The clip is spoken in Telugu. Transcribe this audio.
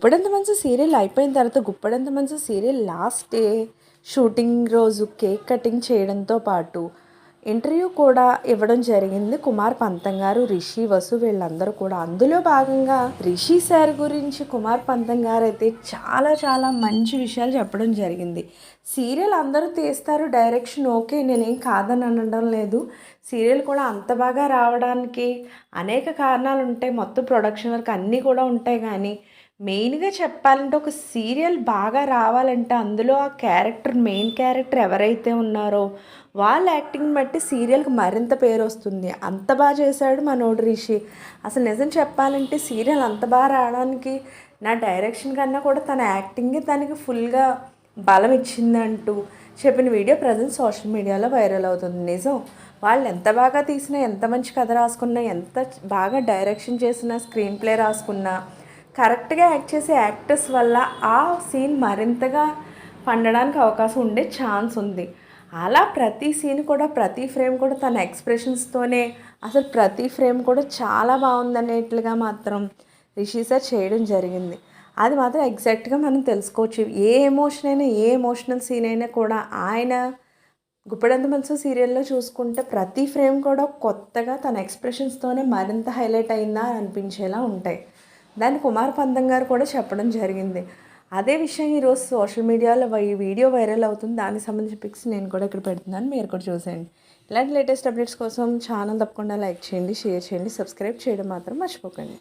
గుప్పడంత మంచి సీరియల్ అయిపోయిన తర్వాత గుప్పడంత మంచి సీరియల్ లాస్ట్ డే షూటింగ్ రోజు కేక్ కటింగ్ చేయడంతో పాటు ఇంటర్వ్యూ కూడా ఇవ్వడం జరిగింది. కుమార్ పంతం గారు రిషి వసు వీళ్ళందరూ కూడా. అందులో భాగంగా రిషి సార్ గురించి కుమార్ పంతం గారు అయితే చాలా చాలా మంచి విషయాలు చెప్పడం జరిగింది. సీరియల్ అందరూ తీస్తారు డైరెక్షన్ ఓకే నేనేం కాదని అనడం లేదు. సీరియల్ కూడా అంత బాగా రావడానికి అనేక కారణాలు ఉంటాయి. మొత్తం ప్రొడక్షన్ వర్క్ అన్నీ కూడా ఉంటాయి కానీ మెయిన్గా చెప్పాలంటే ఒక సీరియల్ బాగా రావాలంటే అందులో ఆ క్యారెక్టర్ మెయిన్ క్యారెక్టర్ ఎవరైతే ఉన్నారో వాళ్ళ యాక్టింగ్ బట్టి సీరియల్కి మరింత పేరు వస్తుంది. అంత బాగా చేశాడు మనోడు రిషి. అసలు నిజం చెప్పాలంటే సీరియల్ అంత బాగా రావడానికి నా డైరెక్షన్ కన్నా కూడా తన యాక్టింగే తనకి ఫుల్గా బలం ఇచ్చిందంటూ చెప్పిన వీడియో ప్రజెంట్ సోషల్ మీడియాలో వైరల్ అవుతుంది. నిజం. వాళ్ళు ఎంత బాగా తీసినా ఎంత మంచి కథ రాసుకున్నా ఎంత బాగా డైరెక్షన్ చేసినా స్క్రీన్ ప్లే రాసుకున్నా కరెక్ట్గా యాక్ట్ చేసే యాక్టర్స్ వల్ల ఆ సీన్ మరింతగా పండడానికి అవకాశం ఉండే ఛాన్స్ ఉంది. అలా ప్రతి సీన్ కూడా ప్రతి ఫ్రేమ్ కూడా తన ఎక్స్ప్రెషన్స్తోనే అసలు ప్రతి ఫ్రేమ్ కూడా చాలా బాగుందనేట్లుగా మాత్రం రిషి సార్ చేయడం జరిగింది. అది మాత్రం ఎగ్జాక్ట్గా మనం తెలుసుకోవచ్చు. ఏ ఎమోషన్ అయినా ఏ ఎమోషనల్ సీన్ అయినా కూడా ఆయన గుప్పడంత మనసు సీరియల్లో చూసుకుంటే ప్రతి ఫ్రేమ్ కూడా కొత్తగా తన ఎక్స్ప్రెషన్స్తోనే మరింత హైలైట్ అయిందా అని అనిపించేలా ఉంటాయి. దాన్ని కుమార్ పంతం గారు కూడా చెప్పడం జరిగింది. అదే విషయం ఈరోజు సోషల్ మీడియాలో ఈ వీడియో వైరల్ అవుతుంది. దానికి సంబంధించిన పిక్స్ నేను కూడా ఇక్కడ పెడుతున్నాను. మీరు కూడా చూసేయండి. ఇలాంటి లేటెస్ట్ అప్డేట్స్ కోసం ఛానల్ తప్పకుండా లైక్ చేయండి షేర్ చేయండి సబ్స్క్రైబ్ చేయడం మాత్రం మర్చిపోకండి.